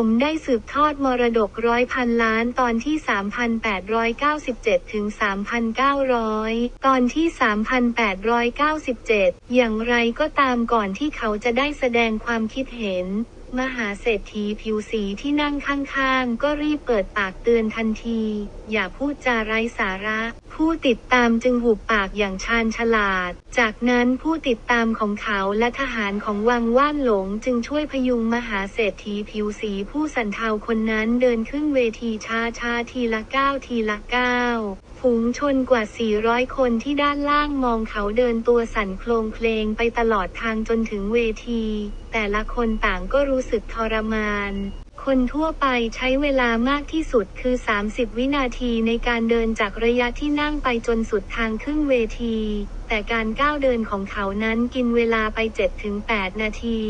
ผมได้สืบทอดมรดกร้อยพันล้านตอนที่ 3,897 ถึง 3,900 ตอนที่ 3,897 อย่างไรก็ตามก่อนที่เขาจะได้แสดงความคิดเห็น มหาเศรษฐีผิวสีที่นั่งข้างๆ ก็รีบเปิดปากเตือนทันที อย่าพูดจาไร้สาระ ผู้ติดตามจึงหุบปากอย่างชาญฉลาด จากนั้นผู้ติดตามของเขาและทหารของวังว่านหลงจึงช่วยพยุงมหาเศรษฐีผิวสีผู้สันเทาคนนั้นเดินขึ้นเวทีช้าชาๆทีละก้าวทีละก้าวฝูงชนกว่า 400 คนที่ด้านล่างมองเขาเดินตัวสั่นโคลงเพลงไปตลอดทางจนถึงเวที แต่ละคนต่างก็รู้สึกทรมาน คนทั่วไปใช้เวลามากที่สุดคือ 30 วินาทีในการเดินจากระยะที่นั่งไปจนสุดทางขึ้นเวที แต่การก้าวเดินของเขานั้นกินเวลาไป 7-8 นาที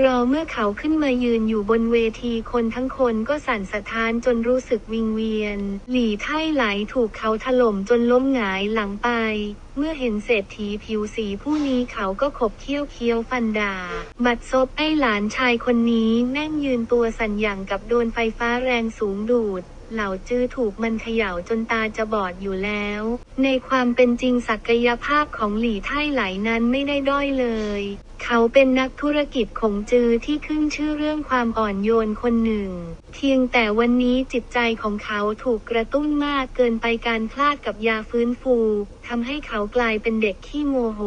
รอเมื่อเขาขึ้นมายืนอยู่บนเวทีคนทั้งคนก็สั่นสะท้านจนรู้สึกวิงเวียน หลี่ไท่ไหลถูกเขาถล่มจนล้มหงายหลังไปเมื่อเห็นเศรษฐีผิวสีผู้นี้เขาก็ขบเคี้ยวเคี้ยวฟันดา บัดซบไอ้หลานชายคนนี้แม่งยืนตัวสั่นอย่างกับโดนไฟฟ้าแรงสูงดูด เหล่าจื้อถูกมันเขย่าจนตาจะบอดอยู่แล้ว ในความเป็นจริงศักยภาพของหลี่ไท่ไหลนั้นไม่ได้ด้อยเลยเขาเป็นนักธุรกิจของจือที่ขึ้นชื่อเรื่องความอ่อนโยนคนหนึ่ง เพียงแต่วันนี้จิตใจของเขาถูกกระตุ้นมากเกินไปการพลาดกับยาฟื้นฟูทำให้เขากลายเป็นเด็กขี้โมโห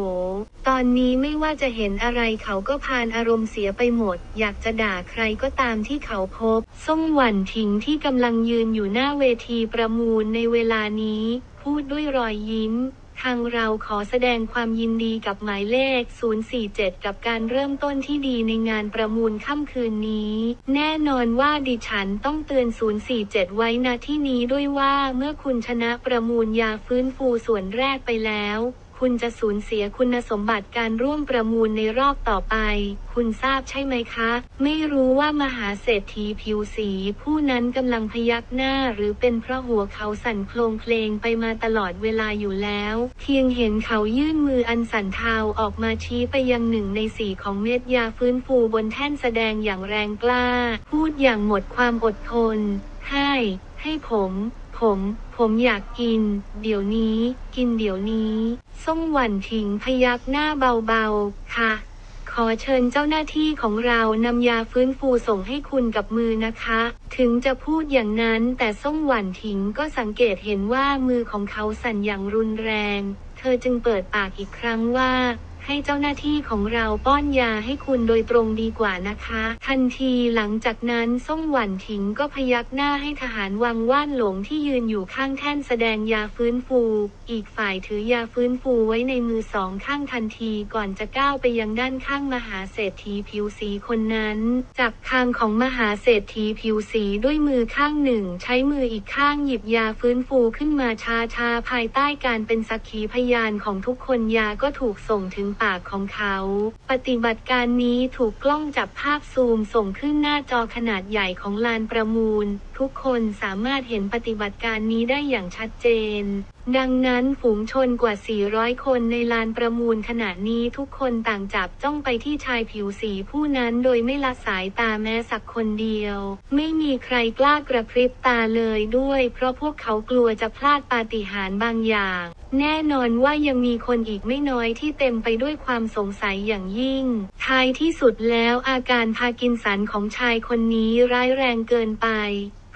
ตอนนี้ไม่ว่าจะเห็นอะไรเขาก็พานอารมณ์เสียไปหมด อยากจะด่าใครก็ตามที่เขาพบ ส่งหวันถิงที่กำลังยืนอยู่หน้าเวทีประมูลในเวลานี้ พูดด้วยรอยยิ้ม ทางเราขอแสดงความยินดีกับหมายเลข 047 กับการเริ่มต้นที่ดีในงานประมูลค่ำคืนนี้ แน่นอนว่าดิฉันต้องเตือน 047 ไว้ณที่นี้ด้วยว่าเมื่อคุณชนะประมูลยาฟื้นฟูส่วนแรกไปแล้ว คุณจะสูญเสียคุณสมบัติการร่วมประมูลในรอบต่อไป คุณทราบใช่ไหมคะ ไม่รู้ว่ามหาเศรษฐีผิวสี ผู้นั้นกำลังพยักหน้าหรือเป็นเพราะหัวเขาสั่นโคลงเพลงไปมาตลอดเวลาอยู่แล้ว เพียงเห็นเขายื่นมืออันสั่นเทาออกมาชี้ไปยังหนึ่งในสีของเม็ดยาฟื้นฟูบนแท่นแสดงอย่างแรงกล้า พูดอย่างหมดความอดทนให้ให้ผม ผม ผมอยากกิน เดี๋ยวนี้ กินเดี๋ยวนี้ส่งหวันถิงพยักหน้าเบาๆ ค่ะ ขอเชิญเจ้าหน้าที่ของเรานำยาฟื้นฟูส่งให้คุณกับมือนะคะ ถึงจะพูดอย่างนั้นแต่ส่งหวันถิงก็สังเกตเห็นว่ามือของเขาสั่นอย่างรุนแรง เธอจึงเปิดปากอีกครั้งว่า ให้เจ้าหน้าที่ของเราป้อนยาให้คุณโดยตรงดีกว่านะคะ ทันทีหลังจากนั้นส่งหวันถิงก็พยักหน้าให้ทหารวังว่านหลงที่ยืนอยู่ข้างแท่นแสดงยาฟื้นฟู อีกฝ่ายถือยาฟื้นฟูไว้ในมือสองข้างทันทีก่อนจะก้าวไปยังด้านข้างมหาเศรษฐีผิวสีคนนั้น จับคางของมหาเศรษฐีผิวสีด้วยมือข้างหนึ่ง ใช้มืออีกข้างหยิบยาฟื้นฟูขึ้นมาช้าภายใต้การเป็นสักขีพยานของทุกคนยาก็ถูกส่งถึงปากของเขา ปฏิบัติการนี้ถูกกล้องจับภาพซูมส่งขึ้นหน้าจอขนาดใหญ่ของลานประมูล ทุกคนสามารถเห็นปฏิบัติการนี้ได้อย่างชัดเจน ดังนั้นฝูงชนกว่า 400 คนในลานประมูลขณะนี้ทุกคนต่างจับจ้องไปที่ชายผิวสีผู้นั้นโดยไม่ละสายตาแม้สักคนเดียว ไม่มีใครกล้ากระพริบตาเลยด้วย เพราะพวกเขากลัวจะพลาดปาฏิหาริย์บางอย่าง แน่นอนว่ายังมีคนอีกไม่น้อยที่เต็มไปด้วยความสงสัยอย่างยิ่ง ท้ายที่สุดแล้วอาการพากินสันของชายคนนี้ร้ายแรงเกินไป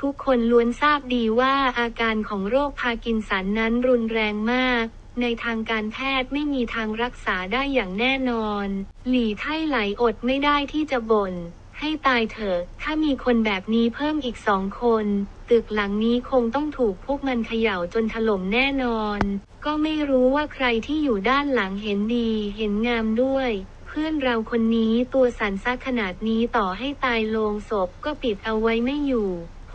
ทุกคนล้วนทราบดีว่าอาการของโรคพากินสันนั้นรุนแรงมาก ในทางการแพทย์ไม่มีทางรักษาได้อย่างแน่นอน หลี่ไท่ไหลอดไม่ได้ที่จะบ่น ให้ตายเถอะ ถ้ามีคนแบบนี้เพิ่มอีกสองคน ตึกหลังนี้คงต้องถูกพวกมันเขย่าจนถล่มแน่นอน ก็ไม่รู้ว่าใครที่อยู่ด้านหลังเห็นดีเห็นงามด้วยเพื่อนเราคนนี้ตัวสันซักขนาดนี้ต่อให้ตายโลงศพก็ปิดเอาไว้ไม่อยู่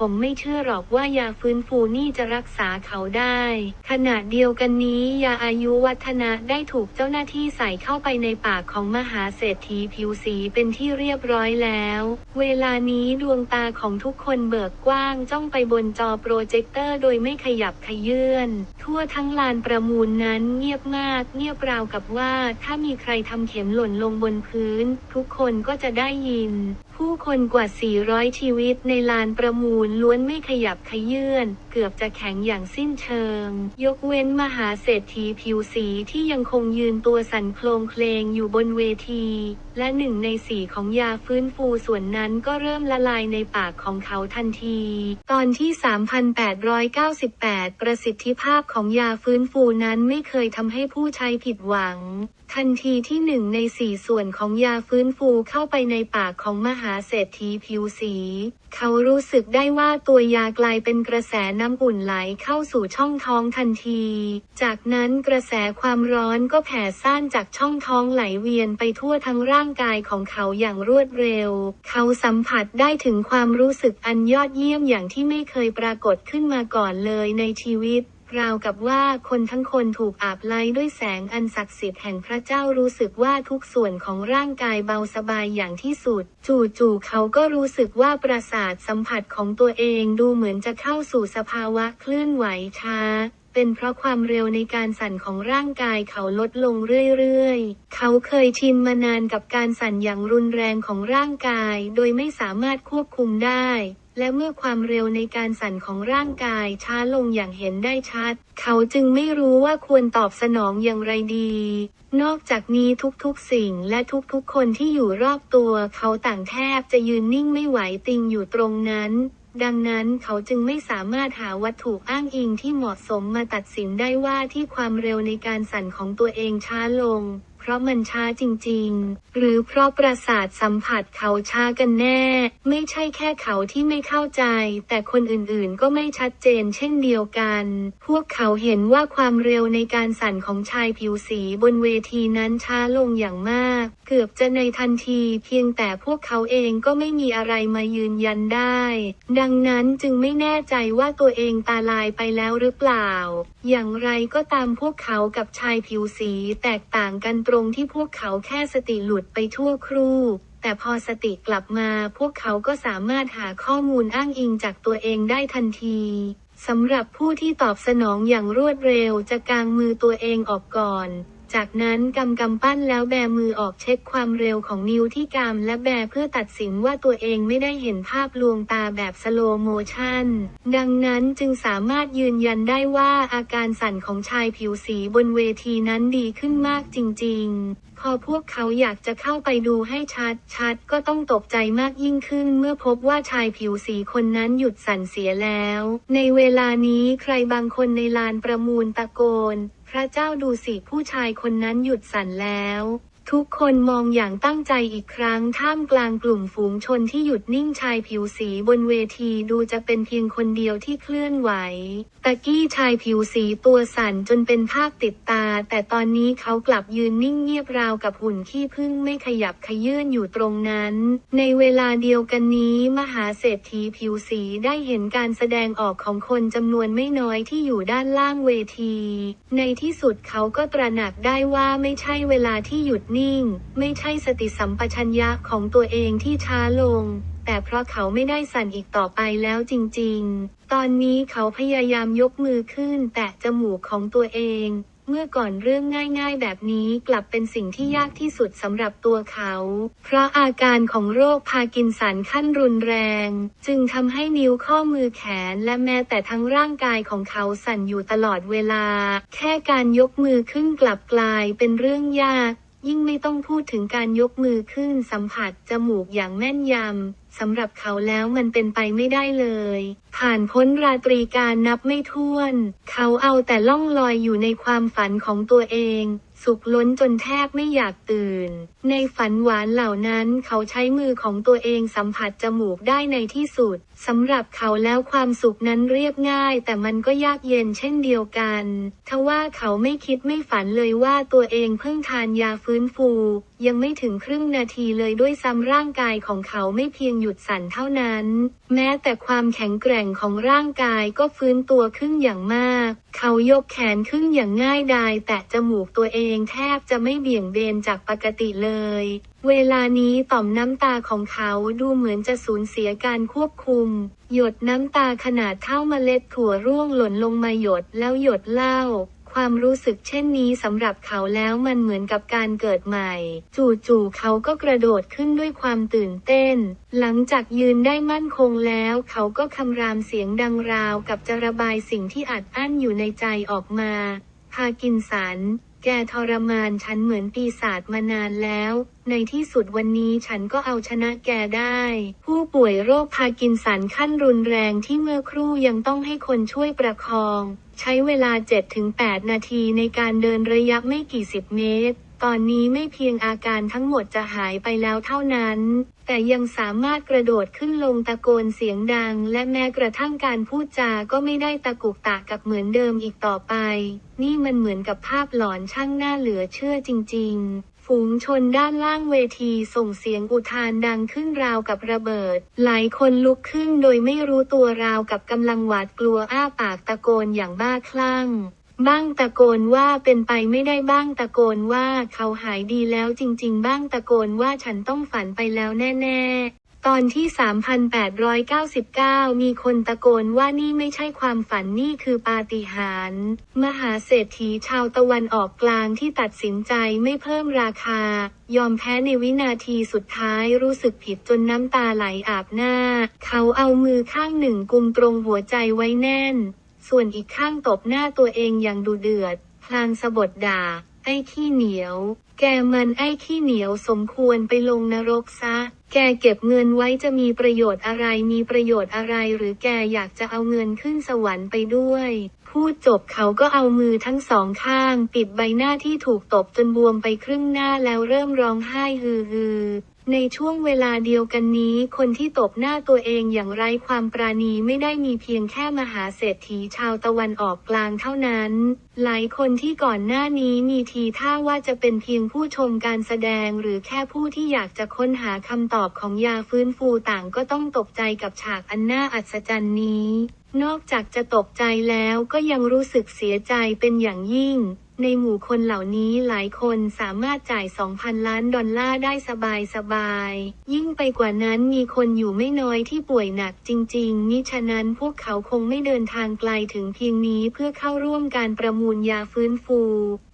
ผมไม่เชื่อหรอกว่ายาฟื้นฟูนี่จะรักษาเขาได้ ขณะเดียวกันนี้ยาอายุวัฒนะได้ถูกเจ้าหน้าที่ใส่เข้าไปในปากของมหาเศรษฐีผิวสีเป็นที่เรียบร้อยแล้ว เวลานี้ดวงตาของทุกคนเบิกกว้างจ้องไปบนจอโปรเจคเตอร์โดยไม่ขยับขยื่นทั่วทั้งลานประมูลนั้นเงียบมาก เงียบราวกับว่าถ้ามีใครทำเข็มหล่นลงบนพื้น ทุกคนก็จะได้ยิน ผู้คนกว่า 400 ชีวิตในลานประมูลล้วนไม่ขยับขยื่นเกือบจะแข็งอย่างสิ้นเชิง ยกเว้นมหาเศรษฐีผิวสีที่ยังคงยืนตัวสั่นโคลงเคลงอยู่บนเวที และหนึ่งในสี่ของยาฟื้นฟูส่วนนั้นก็เริ่มละลายในปากของเขาทันที ตอนที่ 3,898 ประสิทธิภาพของยาฟื้นฟูนั้นไม่เคยทำให้ผู้ใช้ผิดหวัง ทันทีที่หนึ่งในสี่ส่วนของยาฟื้นฟูเข้าไปในปากของมหาเศรษฐีผิวสี เขารู้สึกได้ว่าตัวยากลายเป็นกระแสน้ำอุ่นไหลเข้าสู่ช่องท้องทันที จากนั้นกระแสความร้อนก็แผ่ซ่านจากช่องท้องไหลเวียนไปทั่วทั้งร่างกายของเขาอย่างรวดเร็ว เขาสัมผัสได้ถึงความรู้สึกอันยอดเยี่ยมอย่างที่ไม่เคยปรากฏขึ้นมาก่อนเลยในชีวิต ราวกับว่าคนทั้งคนถูกอาบไล้ด้วยแสงอันศักดิ์สิทธิ์แห่งพระเจ้ารู้สึกว่าทุกส่วนของร่างกายเบาสบายอย่างที่สุด จู่ๆเขาก็รู้สึกว่าประสาทสัมผัสของตัวเองดูเหมือนจะเข้าสู่สภาวะเคลื่อนไหวช้าเป็นเพราะความเร็วในการสั่นของร่างกายเขาลดลงเรื่อยๆ เขาเคยชินมานานกับการสั่นอย่างรุนแรงของร่างกาย โดยไม่สามารถควบคุมได้ และเมื่อความเร็วในการสั่นของร่างกายช้าลงอย่างเห็นได้ชัด เขาจึงไม่รู้ว่าควรตอบสนองอย่างไรดี นอกจากนี้ทุกๆสิ่งและทุกๆคนที่อยู่รอบตัว เขาต่างแทบจะยืนนิ่งไม่ไหวติงอยู่ตรงนั้น ดังนั้นเขาจึงไม่สามารถหาวัตถุอ้างอิงที่เหมาะสมมาตัดสินได้ว่าที่ความเร็วในการสั่นของตัวเองช้าลง เพราะมันช้าจริง ๆ หรือเพราะประสาทสัมผัสเขาช้ากันแน่ ไม่ใช่แค่เขาที่ไม่เข้าใจ แต่คนอื่นๆก็ไม่ชัดเจนเช่นเดียวกัน พวกเขาเห็นว่าความเร็วในการสั่นของชายผิวสีบนเวทีนั้นช้าลงอย่างมาก เกือบจะในทันที เพียงแต่พวกเขาเองก็ไม่มีอะไรมายืนยันได้ ดังนั้นจึงไม่แน่ใจว่าตัวเองตาลายไปแล้วหรือเปล่า อย่างไรก็ตามพวกเขากับชายผิวสีแตกต่างกันตรงที่พวกเขาแค่สติหลุดไปทั่วครู่ แต่พอสติกลับมาพวกเขาก็สามารถหาข้อมูลอ้างอิงจากตัวเองได้ทันทีสำหรับผู้ที่ตอบสนองอย่างรวดเร็วจะกางมือตัวเองออกก่อน จากนั้นกำกำปั้นแล้วแบมือออกเช็คความเร็วของนิ้วที่กำและแบเพื่อตัดสินว่าตัวเองไม่ได้เห็นภาพลวงตาแบบสโลโมชันดังนั้นจึงสามารถยืนยันได้ว่าอาการสั่นของชายผิวสีบนเวทีนั้นดีขึ้นมากจริง ๆพอพวกเขาอยากจะเข้าไปดูให้ชัดชัดก็ต้องตกใจมากยิ่งขึ้นเมื่อพบว่าชายผิวสีคนนั้นหยุดสั่นเสียแล้ว ในเวลานี้ใครบางคนในลานประมูลตะโกน พระเจ้าดูสิผู้ชายคนนั้นหยุดสั่นแล้ว ทุกคนมองอย่างตั้งใจอีกครั้งท่ามกลางกลุ่มฝูงชนที่หยุดนิ่งชายผิวสีบนเวทีดูจะเป็นเพียงคนเดียวที่เคลื่อนไหว ตะกี้ชายผิวสีตัวสั่นจนเป็นภาพติดตา แต่ตอนนี้เขากลับยืนนิ่งเงียบราวกับหุ่นขี้ผึ้งไม่ขยับขยื่นอยู่ตรงนั้น ในเวลาเดียวกันนี้มหาเศรษฐีผิวสีได้เห็นการแสดงออกของคนจำนวนไม่น้อยที่อยู่ด้านล่างเวที ในที่สุดเขาก็ตระหนักได้ว่าไม่ใช่เวลาที่หยุดนิ่ง ไม่ใช่สติสัมปชัญญะของตัวเองที่ช้าลง แต่เพราะเขาไม่ได้สั่นอีกต่อไปแล้วจริงๆ ตอนนี้เขาพยายามยกมือขึ้นแตะจมูกของตัวเอง เมื่อก่อนเรื่องง่ายๆ แบบนี้กลับเป็นสิ่งที่ยากที่สุดสำหรับตัวเขา เพราะอาการของโรคพากินสันขั้นรุนแรง จึงทำให้นิ้วข้อมือแขนและแม้แต่ทั้งร่างกายของเขาสั่นอยู่ตลอดเวลา แค่การยกมือขึ้นกลับกลายเป็นเรื่องยาก ยิ่งไม่ต้องพูดถึงการยกมือขึ้นสัมผัสจมูกอย่างแม่นยำสำหรับเขาแล้วมันเป็นไปไม่ได้เลย ผ่านพ้นราตรีการนับไม่ถ้วน เขาเอาแต่ล่องลอยอยู่ในความฝันของตัวเอง สุขล้นจนแทบไม่อยากตื่นในฝันหวานเหล่านั้นเขาใช้มือของตัวเองสัมผัสจมูกได้ในที่สุดสำหรับเขาแล้วความสุขนั้นเรียบง่าย แต่มันก็ยากเย็นเช่นเดียวกันทว่าเขาไม่คิดไม่ฝันเลยว่าตัวเองเพิ่งทานยาฟื้นฟู ยังไม่ถึงครึ่งนาทีเลยด้วยซ้ำร่างกายของเขาไม่เพียงหยุดสั่นเท่านั้น แม้แต่ความแข็งแกร่งของร่างกายก็ฟื้นตัวขึ้นอย่างมาก เขายกแขนขึ้นอย่างง่ายดายแต่จมูกตัวเองแทบจะไม่เบี่ยงเบนจากปกติเลยเวลานี้ต่อมน้ำตาของเขาดูเหมือนจะสูญเสียการควบคุม หยดน้ำตาขนาดเท่าเมล็ดถั่วร่วงหล่นลงมาหยดแล้วหยดเล่าคความรู้สึกเช่นนี้สำหรับเขาแล้วมันเหมือนกับการเกิดใหม่ จู่ๆเขาก็กระโดดขึ้นด้วยความตื่นเต้น หลังจากยืนได้มั่นคงแล้ว เขาก็คำรามเสียงดังราวกับจะระบายสิ่งที่อัดอั้นอยู่ในใจออกมา พากินสัน แกทรมานฉันเหมือนปีศาจมานานแล้ว ในที่สุดวันนี้ฉันก็เอาชนะแกได้ ผู้ป่วยโรคพากินสันขั้นรุนแรงที่เมื่อครู่ยังต้องให้คนช่วยประคอง ใช้เวลา 7-8 นาทีในการเดินระยะไม่กี่สิบเมตร ตอนนี้ไม่เพียงอาการทั้งหมดจะหายไปแล้วเท่านั้น แต่ยังสามารถกระโดดขึ้นลงตะโกนเสียงดัง และแม้กระทั่งการพูดจาก็ไม่ได้ตะกุกตะกับเหมือนเดิมอีกต่อไป นี่มันเหมือนกับภาพหลอนช่างน่าเหลือเชื่อจริง ๆฝูงชนด้านล่างเวทีส่งเสียงอุทานดังขึ้นราวกับระเบิด หลายคนลุกขึ้นโดยไม่รู้ตัวราวกับกำลังหวาดกลัวอ้าปากตะโกนอย่างบ้าคลั่ง บ้างตะโกนว่าเป็นไปไม่ได้บ้างตะโกนว่าเขาหายดีแล้วจริง ๆ บ้างตะโกนว่าฉันต้องฝันไปแล้วแน่ ๆตอนที่ 3,899 มีคนตะโกนว่านี่ไม่ใช่ความฝันนี่คือปาฏิหาริย์ มหาเศรษฐีชาวตะวันออกกลางที่ตัดสินใจไม่เพิ่มราคา ยอมแพ้ในวินาทีสุดท้ายรู้สึกผิดจนน้ำตาไหลอาบหน้า เขาเอามือข้างหนึ่งกุมตรงหัวใจไว้แน่น ส่วนอีกข้างตบหน้าตัวเองอย่างดุเดือด พลางสะบดด่า ไอ้ขี้เหนียว แกมันไอ้ขี้เหนียวสมควรไปลงนรกซะ แกเก็บเงินไว้จะมีประโยชน์อะไร มีประโยชน์อะไร หรือแกอยากจะเอาเงินขึ้นสวรรค์ไปด้วย พูดจบเขาก็เอามือทั้งสองข้าง ปิดใบหน้าที่ถูกตบจนบวมไปครึ่งหน้าแล้วเริ่มร้องไห้ฮือฮือ ในช่วงเวลาเดียวกันนี้ คนที่ตบหน้าตัวเองอย่างไร้ความปราณีไม่ได้มีเพียงแค่มหาเศรษฐีชาวตะวันออกกลางเท่านั้น หลายคนที่ก่อนหน้านี้มีทีท่าว่าจะเป็นเพียงผู้ชมการแสดงหรือแค่ผู้ที่อยากจะค้นหาคำตอบของยาฟื้นฟูต่างก็ต้องตกใจกับฉากอันน่าอัศจรรย์นี้ นอกจากจะตกใจแล้วก็ยังรู้สึกเสียใจเป็นอย่างยิ่ง ในหมู่คนเหล่านี้หลายคนสามารถจ่าย 2,000 ล้านดอลลาร์ได้สบายสบายๆยิ่งไปกว่านั้นมีคนอยู่ไม่น้อยที่ป่วยหนักจริงๆมิฉะนั้นพวกเขาคงไม่เดินทางไกลถึงเพียงนี้เพื่อเข้าร่วมการประมูลยาฟื้นฟู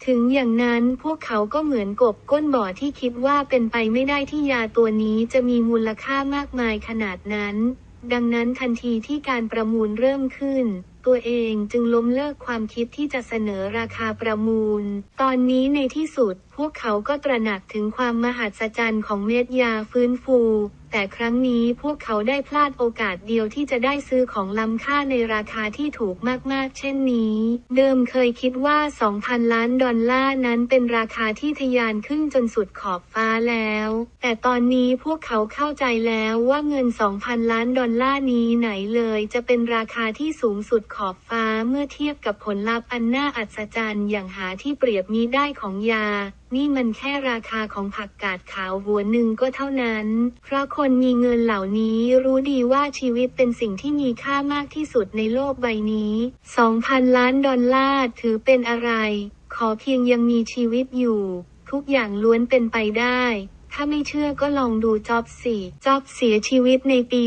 ถึงอย่างนั้นพวกเขาก็เหมือนกบก้นบ่อที่คิดว่าเป็นไปไม่ได้ที่ยาตัวนี้จะมีมูลค่ามากมายขนาดนั้น ดังนั้นทันทีที่การประมูลเริ่มขึ้นตัวเองจึงล้มเลิกความคิดที่จะเสนอราคาประมูล ตอนนี้ในที่สุดพวกเขาก็ตระหนักถึงความมหัศจรรย์ของเม็ดยาฟื้นฟู แต่ครั้งนี้พวกเขาได้พลาดโอกาสเดียวที่จะได้ซื้อของล้ำค่าในราคาที่ถูกมากๆ เช่นนี้ เดิมเคยคิดว่า 2,000 ล้านดอลลาร์นั้นเป็นราคาที่ทะยานขึ้นจนสุดขอบฟ้าแล้ว แต่ตอนนี้พวกเขาเข้าใจแล้วว่าเงิน 2,000 ล้านดอลลาร์นี้ไหนเลย จะเป็นราคาที่สูงสุดขอบฟ้าเมื่อเทียบกับผลลัพธ์อันน่าอัศจรรย์อย่างหาที่เปรียบมิได้ของยา นี่มันแค่ราคาของผักกาดขาวหัวหนึ่งก็เท่านั้น เพราะคนมีเงินเหล่านี้รู้ดีว่าชีวิตเป็นสิ่งที่มีค่ามากที่สุดในโลกใบนี้ 2,000 ล้านดอลลาร์ถือเป็นอะไร ขอเพียงยังมีชีวิตอยู่ ทุกอย่างล้วนเป็นไปได้ ถ้าไม่เชื่อก็ลองดูจ็อบสิจ็อบเสียชีวิตในปี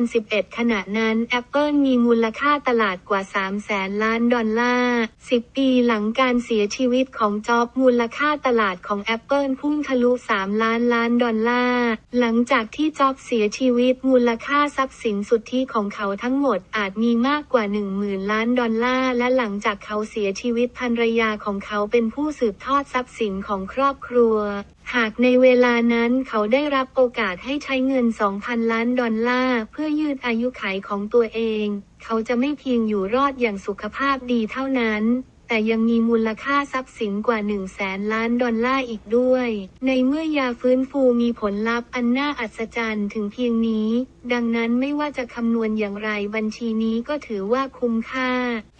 2011 ขณะนั้น Apple มีมูลค่าตลาดกว่า 3 แสนล้านดอลลาร์ 10 ปีหลังการเสียชีวิตของจ็อบมูลค่าตลาดของ Apple พุ่งทะลุ 3 ล้านล้านดอลลาร์ หลังจากที่จ็อบเสียชีวิตมูลค่าทรัพย์สินสุทธิของเขาทั้งหมดอาจมีมากกว่า 10,000 ล้านดอลลาร์ และหลังจากเขาเสียชีวิตภรรยาของเขาเป็นผู้สืบทอดทรัพย์สินของครอบครัว หากในเวลานั้นเขาได้รับโอกาสให้ใช้เงิน 2,000 ล้านดอลลาร์ เพื่อยืดอายุขัยของตัวเอง เขาจะไม่เพียงอยู่รอดอย่างสุขภาพดีเท่านั้น แต่ยังมีมูลค่าทรัพย์สินกว่า 1 0 0 0 0แสนล้านดอลลาร์อีกด้วย ในเมื่อยาฟื้นฟูมีผลลัพธ์อันน่าอัศจรรย์ถึงเพียงนี้ ดังนั้นไม่ว่าจะคำนวณอย่างไรบัญชีนี้ก็ถือว่าคุ้มค่า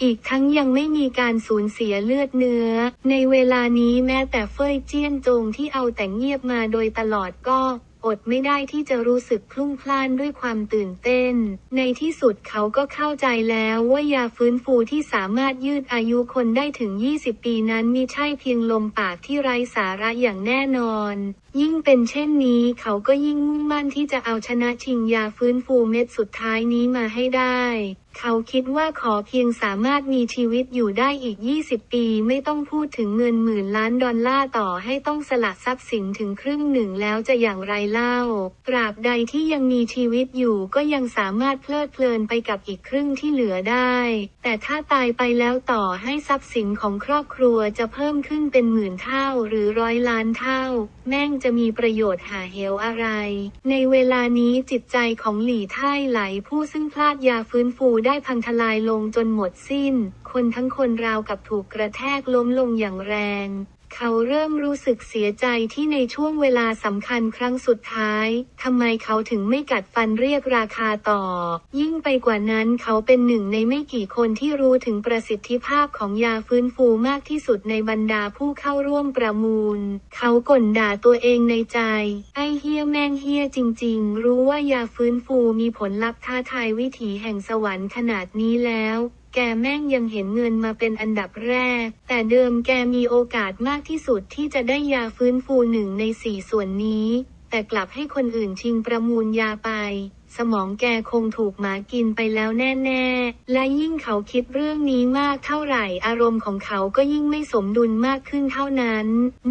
อีกทั้งยังไม่มีการสูญเสียเลือดเนื้อ ในเวลานี้แม้แต่เฟยเจี้ยนจงที่เอาแต่เงียบมาโดยตลอดก็ อดไม่ได้ที่จะรู้สึกพลุ่งพล่านด้วยความตื่นเต้น ในที่สุดเขาก็เข้าใจแล้วว่ายาฟื้นฟูที่สามารถยืดอายุคนได้ถึง 20 ปีนั้นมิใช่เพียงลมปากที่ไร้สาระอย่างแน่นอน ยิ่งเป็นเช่นนี้เขาก็ยิ่งมุ่งมั่นที่จะเอาชนะชิงยาฟื้นฟูเม็ดสุดท้ายนี้มาให้ได้ เขาคิดว่าขอเพียงสามารถมีชีวิตอยู่ได้อีก 20 ปีไม่ต้องพูดถึงเงินหมื่นล้านดอลลาร์ต่อให้ต้องสละทรัพย์สินถึงครึ่งหนึ่งแล้วจะอย่างไรเล่าตราบใดที่ยังมีชีวิตอยู่ก็ยังสามารถเพลิดเพลินไปกับอีกครึ่งที่เหลือได้ แต่ถ้าตายไปแล้วต่อให้ทรัพย์สินของครอบครัวจะเพิ่มขึ้นเป็นหมื่นเท่าหรือร้อยล้านเท่า แม่งจะมีประโยชน์หาเหวอะไร ในเวลานี้จิตใจของหลี่ไท่ไหลผู้ซึ่งพลาดยาฟื้นฟูได้ได้พังทลายลงจนหมดสิ้น คนทั้งคนราวกับถูกกระแทกล้มลงอย่างแรง เขาเริ่มรู้สึกเสียใจที่ในช่วงเวลาสำคัญครั้งสุดท้ายทำไมเขาถึงไม่กัดฟันเรียกราคาต่อ ยิ่งไปกว่านั้นเขาเป็นหนึ่งในไม่กี่คนที่รู้ถึงประสิทธิภาพของยาฟื้นฟูมากที่สุดในบรรดาผู้เข้าร่วมประมูล เขาก่นด่าตัวเองในใจ ไอ้เฮียแม่งเฮียจริง ๆ รู้ว่ายาฟื้นฟูมีผลลัพธ์ท้าทายวิถีแห่งสวรรค์ขนาดนี้แล้ว แกแม่งยังเห็นเงินมาเป็นอันดับแรก แต่เดิมแกมีโอกาสมากที่สุดที่จะได้ยาฟื้นฟูหนึ่งในสี่ส่วนนี้ แต่กลับให้คนอื่นชิงประมูลยาไป สมองแกคงถูกหมากินไปแล้วแน่ๆ และยิ่งเขาคิดเรื่องนี้มากเท่าไหร่อารมณ์ของเขาก็ยิ่งไม่สมดุลมากขึ้นเท่านั้น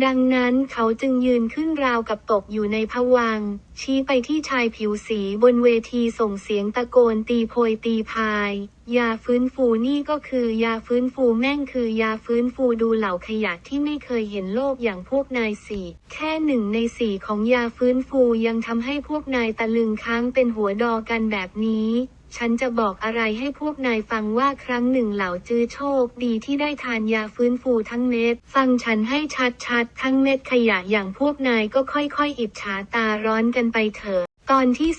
ดังนั้นเขาจึงยืนขึ้นราวกับตกอยู่ในภวัง ชี้ไปที่ชายผิวสีบนเวทีส่งเสียงตะโกนตีโพยตีพาย ยาฟื้นฟูนี่ก็คือยาฟื้นฟูแม่งคือยาฟื้นฟูดูเหล่าขยะที่ไม่เคยเห็นโลกอย่างพวกนายสี่แค่หนึ่งในสี่ของยาฟื้นฟูยังทำให้พวกนายตะลึงค้างเป็นหัวดอกันแบบนี้ ฉันจะบอกอะไรให้พวกนายฟังว่าครั้งหนึ่งเหล่าจื้อโชคดีที่ได้ทานยาฟื้นฟูทั้งเม็ด ฟังฉันให้ชัดๆ ทั้งเม็ดขยะอย่างพวกนายก็ค่อยๆ อิจฉาตาร้อนกันไปเถอะ ตอนที่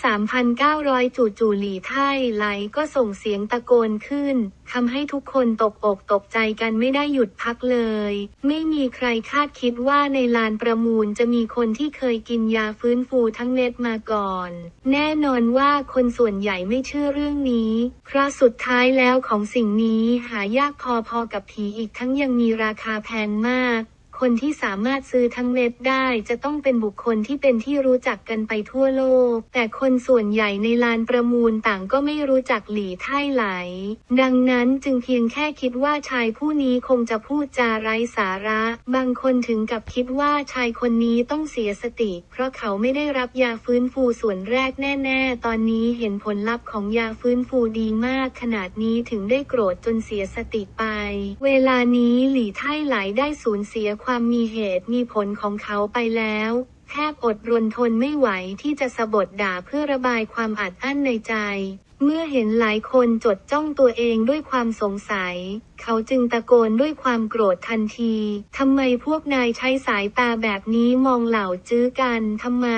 3,900 จู่จู่ๆหลี่ไท่ไหลก็ส่งเสียงตะโกนขึ้น ทำให้ทุกคนตกอกตกใจกันไม่ได้หยุดพักเลย ไม่มีใครคาดคิดว่าในลานประมูลจะมีคนที่เคยกินยาฟื้นฟูทั้งเม็ดมาก่อน แน่นอนว่าคนส่วนใหญ่ไม่เชื่อเรื่องนี้ เพราะสุดท้ายแล้วของสิ่งนี้หายากพอๆกับผีอีกทั้งยังมีราคาแพงมาก คนที่สามารถซื้อทั้งเม็ดได้จะต้องเป็นบุคคลที่เป็นที่รู้จักกันไปทั่วโลก แต่คนส่วนใหญ่ในลานประมูลต่างก็ไม่รู้จักหลี่ไท่ไหล ดังนั้นจึงเพียงแค่คิดว่าชายผู้นี้คงจะพูดจาไร้สาระ บางคนถึงกับคิดว่าชายคนนี้ต้องเสียสติ เพราะเขาไม่ได้รับยาฟื้นฟูส่วนแรกแน่ๆ ตอนนี้เห็นผลลัพธ์ของยาฟื้นฟูดีมาก ขนาดนี้ถึงได้โกรธจนเสียสติไป เวลานี้หลี่ไท่ไหลได้สูญเสียความความีเหตุมีผลของเขาไปแล้ว แทบอดรนทนไม่ไหวที่จะสะบดด่าเพื่อระบายความอัดอั้นในใจ เมื่อเห็นหลายคนจดจ้องตัวเองด้วยความสงสัย เขาจึงตะโกนด้วยความโกรธทันทีทำไมพวกนายใช้สายตาแบบนี้มองเหล่าจื้อกันทำไม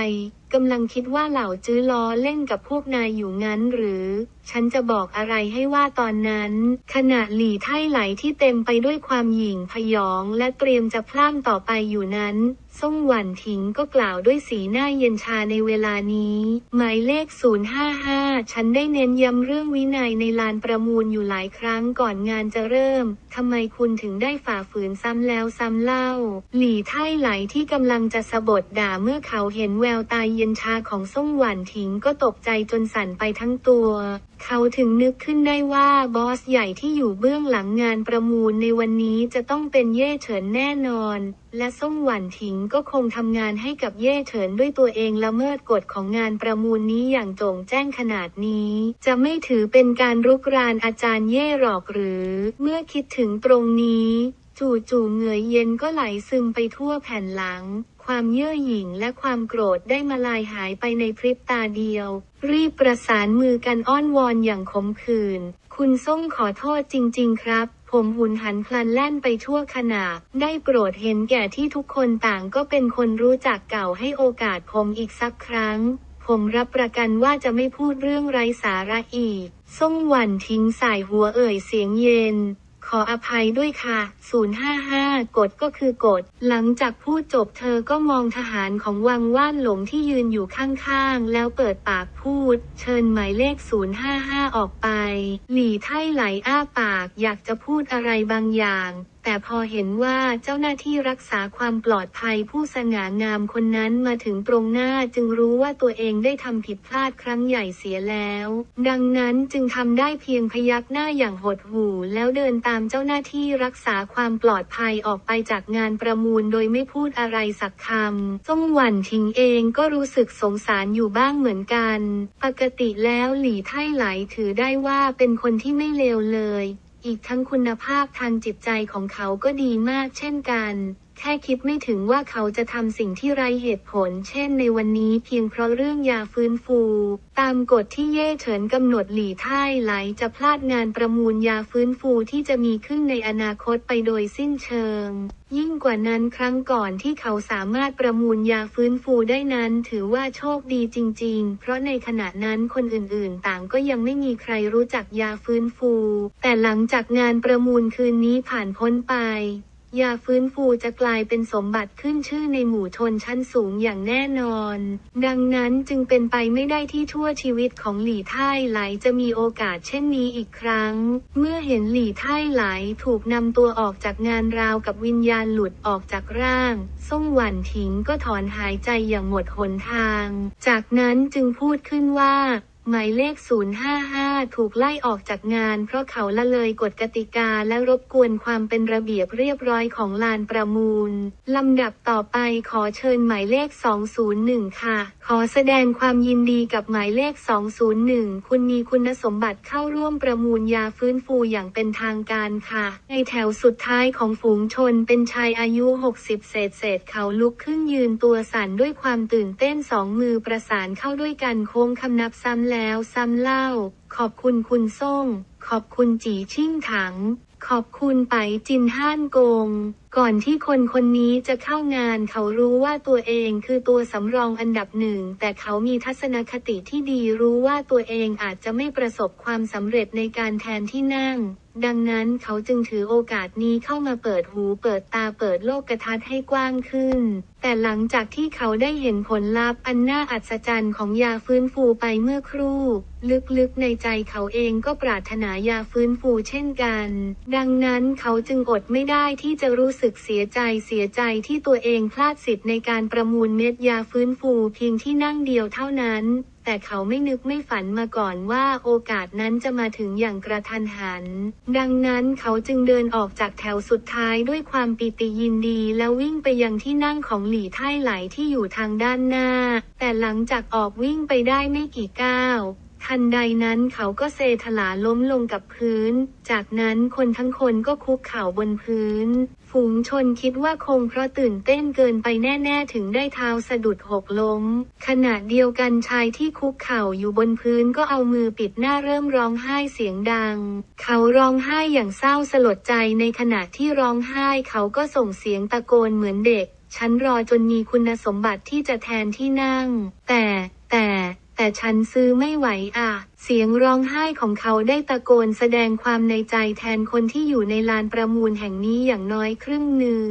กำลังคิดว่าเหล่าจื้อล้อเล่นกับพวกนายอยู่งั้นหรือ ฉันจะบอกอะไรให้ว่าตอนนั้น ขณะหลี่ไท่ไหลที่เต็มไปด้วยความหยิ่งพยองและเตรียมจะพล่ามต่อไปอยู่นั้นซ่งหวันถิงก็กล่าวด้วยสีหน้าเย็นชาในเวลานี้ หมายเลข 055 ฉันได้เน้นย้ำเรื่องวินัยในลานประมูลอยู่หลายครั้งก่อนงานจะเริ่ม ทำไมคุณถึงได้ฝ่าฝืนซ้ำแล้วซ้ำเล่า หลี่ไท่ไหลที่กำลังจะสะบดด่าเมื่อเขาเห็นแววตาเย็นชาของซ่งหวันถิงก็ตกใจจนสั่นไปทั้งตัว เขาถึงนึกขึ้นได้ว่าบอสใหญ่ที่อยู่เบื้องหลังงานประมูลในวันนี้จะต้องเป็นเย่เฉินแน่นอนและซ่งหวันถิงก็คงทำงานให้กับเย่เฉินด้วยตัวเองละเมิดกฎของงานประมูลนี้อย่างโจ่งแจ้งขนาดนี้ จะไม่ถือเป็นการรุกรานอาจารย์เย่หรอกหรือ เมื่อคิดถึงตรงนี้ จู่ๆเหงื่อเย็นก็ไหลซึมไปทั่วแผ่นหลัง ความเย่อหยิ่งและความโกรธได้มาลายหายไปในพริบตาเดียว รีบประสานมือกันอ้อนวอนอย่างขมขื่น คุณส้มขอโทษจริง ๆ ครับ ผมหุนหันพลันแล่นไปทั่วขณะ ได้โปรดเห็นแก่ที่ทุกคนต่างก็เป็นคนรู้จักเก่าให้โอกาสผมอีกสักครั้ง ผมรับประกันว่าจะไม่พูดเรื่องไร้สาระอีก ส้มหวันทิ้งสายหัวเอ่ยเสียงเย็น ขออภัยด้วยค่ะ 055 กดก็คือกด หลังจากพูดจบเธอก็มองทหารของวังว่านหลงที่ยืนอยู่ข้างๆ แล้วเปิดปากพูด เชิญหมายเลข 055 ออกไป หลี่ไท่ไหลอ้าปากอยากจะพูดอะไรบางอย่างแต่พอเห็นว่าเจ้าหน้าที่รักษาความปลอดภัยผู้สง่างามคนนั้นมาถึงตรงหน้าจึงรู้ว่าตัวเองได้ทำผิดพลาดครั้งใหญ่เสียแล้ว ดังนั้นจึงทำได้เพียงพยักหน้าอย่างหดหู่แล้วเดินตามเจ้าหน้าที่รักษาความปลอดภัยออกไปจากงานประมูลโดยไม่พูดอะไรสักคำซ่งหวันทิงเองก็รู้สึกสงสารอยู่บ้างเหมือนกัน ปกติแล้วหลี่ไท่ไหลถือได้ว่าเป็นคนที่ไม่เลวเลย อีกทั้งคุณภาพทางจิตใจของเขาก็ดีมากเช่นกัน แค่คิดไม่ถึงว่าเขาจะทำสิ่งที่ไร้เหตุผล เช่นในวันนี้เพียงเพราะเรื่องยาฟื้นฟู ตามกฎที่เย่เฉินกำหนดหลี่ท่ายไหลจะพลาดงานประมูลยาฟื้นฟูที่จะมีขึ้นในอนาคตไปโดยสิ้นเชิง ยิ่งกว่านั้นครั้งก่อนที่เขาสามารถประมูลยาฟื้นฟูได้นั้นถือว่าโชคดีจริง ๆ เพราะในขณะนั้นคนอื่นๆ ต่างก็ยังไม่มีใครรู้จักยาฟื้นฟู แต่หลังจากงานประมูลคืนนี้ผ่านพ้นไป ยาฟื้นฟูจะกลายเป็นสมบัติขึ้นชื่อในหมู่ชนชั้นสูงอย่างแน่นอน ดังนั้นจึงเป็นไปไม่ได้ที่ทั่วชีวิตของหลี่ไท่ไหลจะมีโอกาสเช่นนี้อีกครั้ง เมื่อเห็นหลี่ไท่ไหลถูกนำตัวออกจากงานราวกับวิญญาณหลุดออกจากร่าง ส่งหวันถิงก็ถอนหายใจอย่างหมดหนทาง จากนั้นจึงพูดขึ้นว่า หมายเลข 055 ถูกไล่ออกจากงาน เพราะเขาละเลยกฎกติกาและรบกวนความเป็นระเบียบเรียบร้อยของลานประมูล ลำดับต่อไปขอเชิญหมายเลข 201 ค่ะ ขอแสดงความยินดีกับหมายเลข 201 คุณมีคุณสมบัติเข้าร่วมประมูลยาฟื้นฟูอย่างเป็นทางการค่ะ ในแถวสุดท้ายของฝูงชนเป็นชายอายุ 60 เศษเศษเขาลุกขึ้นยืนตัวสั่นด้วยความตื่นเต้นสองมือประสานเข้าด้วยกันโค้งคำนับซ้ำแล้วซ้ำเล่า ขอบคุณคุณส่ง ขอบคุณจีชิ่งถัง ขอบคุณไปจินห้านกงก่อนที่คนคนนี้จะเข้างานเขารู้ว่าตัวเองคือตัวสำรองอันดับหนึ่ง แต่เขามีทัศนคติที่ดีรู้ว่าตัวเองอาจจะไม่ประสบความสำเร็จในการแทนที่นั่ง ดังนั้นเขาจึงถือโอกาสนี้เข้ามาเปิดหูเปิดตาเปิดโลกกระทัศน์ให้กว้างขึ้น แต่หลังจากที่เขาได้เห็นผลลัพธ์อันน่าอัศจรรย์ของยาฟื้นฟูไปเมื่อครู่ ลึกๆในใจเขาเองก็ปรารถนายาฟื้นฟูเช่นกัน ดังนั้นเขาจึงอดไม่ได้ที่จะรู้สึกเสียใจเสียใจที่ตัวเองพลาดสิทธิ์ในการประมูลเม็ดยาฟื้นฟูเพียงที่นั่งเดียวเท่านั้น แต่เขาไม่นึกไม่ฝันมาก่อนว่าโอกาสนั้นจะมาถึงอย่างกระทันหัน ดังนั้นเขาจึงเดินออกจากแถวสุดท้ายด้วยความปิติยินดีแล้ววิ่งไปยังที่นั่งของหลี่ไท่ไหลที่อยู่ทางด้านหน้า แต่หลังจากออกวิ่งไปได้ไม่กี่ก้าวทันใดนั้นเขาก็เซถลาล้มลงกับพื้น จากนั้นคนทั้งคนก็คุกเข่าบนพื้น ฝูงชนคิดว่าคงเพราะตื่นเต้นเกินไปแน่ ๆ ถึงได้เท้าสะดุดหกล้ม ขณะเดียวกันชายที่คุกเข่าอยู่บนพื้นก็เอามือปิดหน้าเริ่มร้องไห้เสียงดัง เขาร้องไห้อย่างเศร้าสลดใจในขณะที่ร้องไห้เขาก็ส่งเสียงตะโกนเหมือนเด็ก ฉันรอจนมีคุณสมบัติที่จะแทนที่นั่ง แต่ แต่ แต่ฉันซื้อไม่ไหวอะ เสียงร้องไห้ของเขาได้ตะโกนแสดงความในใจแทนคนที่อยู่ในลานประมูลแห่งนี้อย่างน้อยครึ่งหนึ่ง